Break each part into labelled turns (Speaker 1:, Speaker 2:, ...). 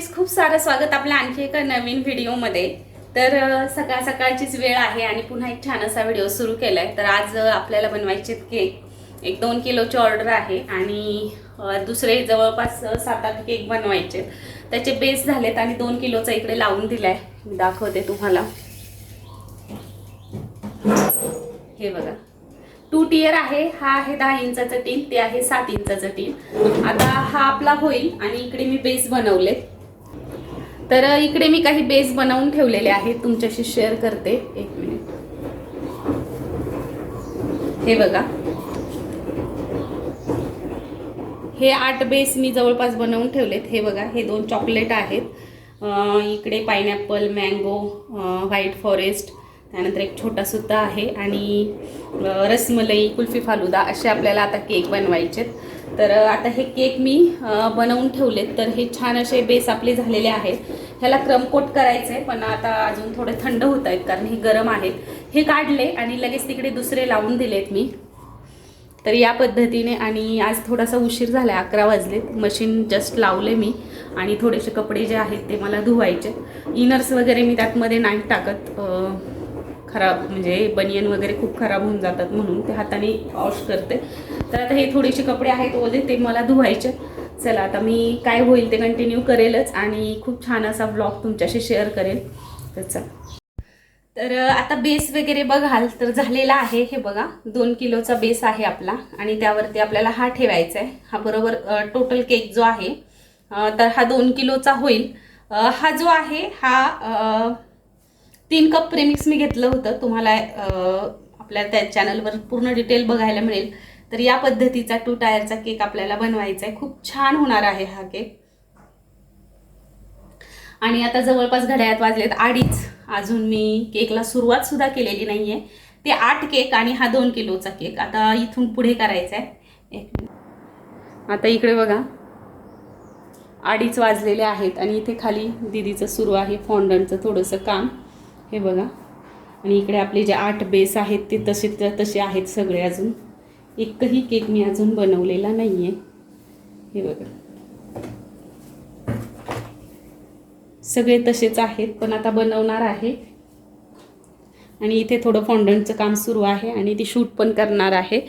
Speaker 1: Friends खूप सारं स्वागत आपल्या आणखी एका नवीन व्हिडिओमध्ये. तर सकाळ सकाळचीच वेळ आहे आणि पुन्हा एक छान असा व्हिडिओ सुरू केला आहे तर आज आपल्याला बनवायचे केक. एक दोन किलोची ऑर्डर आहे आणि दुसरे जवळपास सात आठ केक बनवायचे. त्याचे बेस झालेत आणि दोन किलोचा इकडे लावून दिलाय. मी दाखवते तुम्हाला. हे बघा. टू टियर आहे. हा आहे दहा इंचाचं टीन ते आहे सात इंचाचं टीन. आता हा आपला होईल आणि इकडे मी बेस बनवलेत. तर इकडे मी काही बेस बनवून ठेवलेले आहेत. तुमच्याशी शेअर करते. एक मिनिट. हे बघा. हे आठ बेस मी जवळपास बनवून ठेवलेत. हे बघा हे दोन चॉकलेट आहेत. इकडे पायनॅपल मँगो व्हाईट फॉरेस्ट त्यानंतर एक छोटासुद्धा आहे आणि रसमलई कुल्फी फालुदा असे आपल्याला आता केक बनवायचे तर आता हे केक मी बनवून ठेवलेत. तर हे छान असे बेस आपले झालेले आहेत. ह्याला क्रमकोट करायचे करायचं आहे पण आता अजून थोडे थंड होत आहेत कारण हे गरम आहेत. हे काढले आणि लगेच तिकडे दुसरे लावून दिलेत मी. तर या पद्धतीने आणि आज थोडासा उशीर झाला आहे अकरा वाजलेत. मशीन जस्ट लावले मी आणि थोडेसे कपडे जे आहेत ते मला धुवायचे इनर्स वगैरे मी त्यातमध्ये नाही टाकत. खराब म्हणजे बनियन वगैरे खूप खराब होऊन जातात म्हणून ते हाताने वॉश करते. तर आता हे थोडेसे कपडे आहेत ओले ते मला धुवायचे. चला आता मी काय होईल ते कंटिन्यू करेलच आणि खूप छान असा ब्लॉग तुमच्याशी शेअर करेल तर चला. तर आता बेस वगैरे बघाल तर झालेला आहे हे बघा. दोन किलोचा बेस आहे आपला आणि त्यावरती आपल्याला हा ठेवायचा आहे. हा बरोबर टोटल केक जो आहे तर हा दोन किलोचा होईल. हा जो आहे हा तीन कप प्रेमिक्स मी घेतलं होतं. तुम्हाला आपल्या त्या चॅनलवर पूर्ण डिटेल बघायला मिळेल. तर या पद्धतीचा टू टायरचा केक आपल्याला बनवायचा आहे खूप छान होणार आहे हा केक आणि आता जवळपास घड्याळात वाजलेत अडीच. अजून मी केकला सुरुवात सुद्धा केलेली आहे ते आठ केक आणि हा दोन किलोचा केक आता इथून पुढे करायचा आहे एक आता इकडे बघा. अडीच वाजलेले आहेत आणि इथे खाली दिदीचं सुरू आहे फॉन्डनचं थोडंसं काम. हे बघा. आणि इकडे आपले जे आठ बेस आहेत ते तसे तसे आहेत सगळे अजून. एकही केक मी अजून बनवलेला नाही आहे हे बघा. सगळे तसेच आहेत पण आता बनवणार आहे. आणि इथे थोडं फॉन्डंटचं काम सुरू आहे आणि ती शूट पण करणार आहे.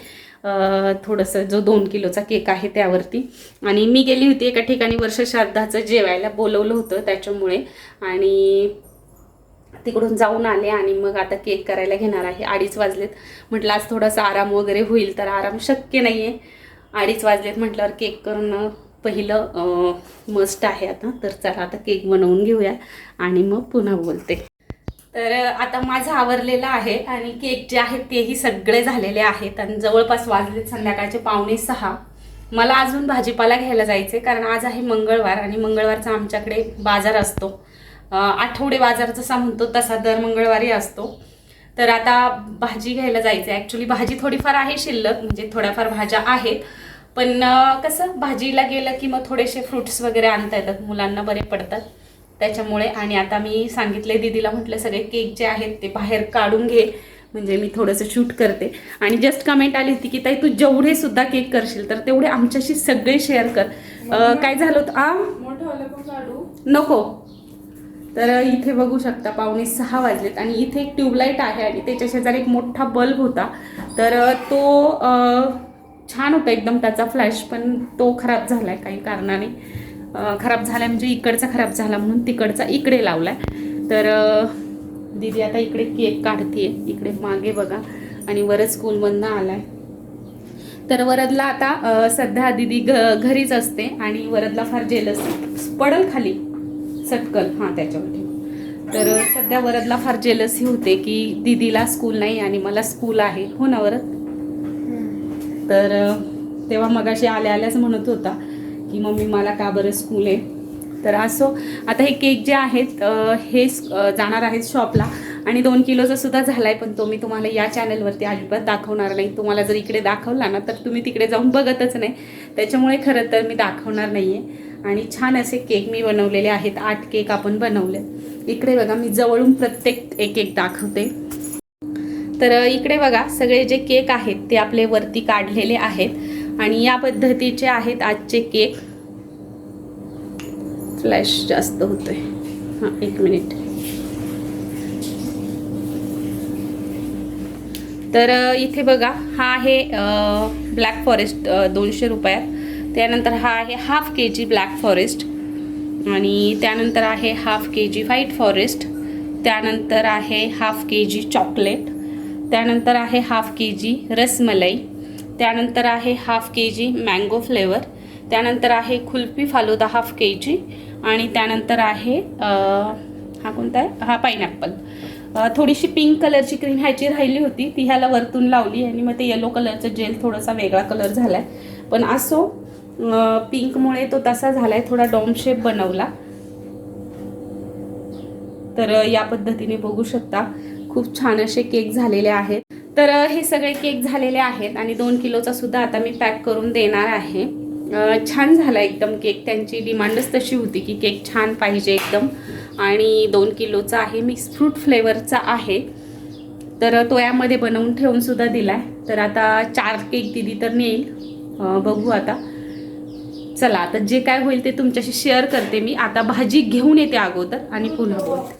Speaker 1: थोडंसं जो दोन किलोचा केक आहे त्यावरती. आणि मी गेली होती एका ठिकाणी वर्षश्राद्धाचं जेवायला बोलवलं होतं त्याच्यामुळे. आणि तिकडून जाऊन आले आणि मग आता केक करायला घेणार आहे. अडीच वाजलेत. म्हटलं आज थोडासा आराम वगैरे होईल तर आराम शक्य नाही आहे अडीच वाजलेत म्हटल्यावर केक करणं पहिलं मस्ट आहे आता. तर चला आता केक बनवून घेऊया आणि मग पुन्हा बोलते. तर आता माझं आवरलेलं आहे आणि केक जे आहेत तेही सगळे झालेले आहेत आणि जवळपास वाजलेत संध्याकाळचे पावणे सहा. मला अजून भाजीपाला घ्यायला जायचे कारण आज आहे मंगळवार आणि मंगळवारचा आमच्याकडे बाजार असतो. आठवडे बाजार जसा म्हणतो तसा दर मंगळवारी असतो. तर आता भाजी घ्यायला जायचं आहे ॲक्च्युली भाजी थोडीफार आहे शिल्लक म्हणजे थोड्याफार भाज्या आहेत. पण कसं भाजीला गेलं की मग थोडेसे फ्रुट्स वगैरे आणता येतात. मुलांना बरे पडतात. त्याच्यामुळे आणि आता मी सांगितले दीदीला म्हटलं सगळे केक जे आहेत ते बाहेर काढून घे. म्हणजे मी थोडंसं शूट करते. आणि जस्ट कमेंट आली होती की ताई तू जेवढे सुद्धा केक करशील तर तेवढे आमच्याशी सगळे शेअर कर. काय झालं होतं? आ? नको. तर इथे बघू शकता पावणे सहा वाजलेत आणि इथे एक ट्यूबलाईट आहे आणि त्याच्या शेजारी एक मोठा बल्ब होता. तर तो छान होता एकदम त्याचा फ्लॅश पण तो खराब झाला आहे काही कारणाने. खराब झाला म्हणजे इकडचा खराब झाला म्हणून तिकडचा इकडे लावलाय. तर दीदी आता इकडे केक काढते इकडे मागे बघा. आणि वरच स्कूलमधनं आहे तर वरदला आता सध्या दीदी घ घरीच असते आणि वरदला फार जेलस पडल खाली. सटकल हां त्याच्यावर ठेव. तर सध्या वरदला फार जेलसी होते की दीदीला स्कूल नाही आणि मला स्कूल आहे. हो ना वरद? तर तेव्हा मगाशी आल्या आल्याच म्हणत होता की मम्मी मला का बरं स्कूल आहे? तर असो आता हे केक जे आहेत हे जाणार आहेत शॉपला आणि दोन किलोचा सुद्धा झालाय पण तो मी तुम्हाला या चॅनलवरती अजिबात दाखवणार नाही. तुम्हाला जर इकडे दाखवला ना तर तुम्ही तिकडे जाऊन बघतच नाही. त्याच्यामुळे खरं तर मी दाखवणार नाही आहे आणि छान असे केक मी बनवलेले आहेत. आठ केक आपण बनवले. इकडे बघा मी जवळून प्रत्येक एक एक दाखवते. तर इकडे बघा सगळे जे केक आहेत ते आपले वरती काढलेले आहेत. आणि या पद्धतीचे आहेत आजचे केक. फ्लॅश जास्त होतोय. हां एक मिनिट. तर इथे बघा हा आहे ब्लॅक फॉरेस्ट दोनशे रुपयात. त्यानंतर हा आहे half K G black forest आणि त्यानंतर आहे half K G white forest. त्यानंतर आहे हाफ के जी चॉकलेट. त्यानंतर आहे हाफ के जी रसमलाई. त्यानंतर आहे half K G mango flavour. त्यानंतर आहे kulfi falooda half K G आणि त्यानंतर आहे हा कोणता आहे? हा पायनॅपल थोडीशी पिंक कलरची क्रीम ह्याची राहिली होती. ती ह्याला वरतून लावली आणि मग ते येलो कलरचं जेल थोडासा वेगळा कलर झाला आहे पण असो पिंकमुळे तो तसा झाला आहे थोडा डॉम शेप बनवला. तर या पद्धतीने बघू शकता. खूप छान असे केक झालेले आहेत. तर हे सगळे केक झालेले आहेत आणि दोन किलोचा सुद्धा आता मी पॅक करून देणार आहे. छान झाला एकदम केक. त्यांची डिमांडच तशी होती की केक छान पाहिजे एकदम. आणि दोन किलोचा आहे मिक्स फ्रूट फ्लेवरचा आहे. तर तो यामध्ये बनवून ठेवून सुद्धा आहे तर आता चार केक दिली तर नेईल. बघू आता. चला आता जे काय होईल ते तुमच्याशी शेअर करते मी. आता भाजी घेऊन येते अगोदर आणि पुन्हा बोलते.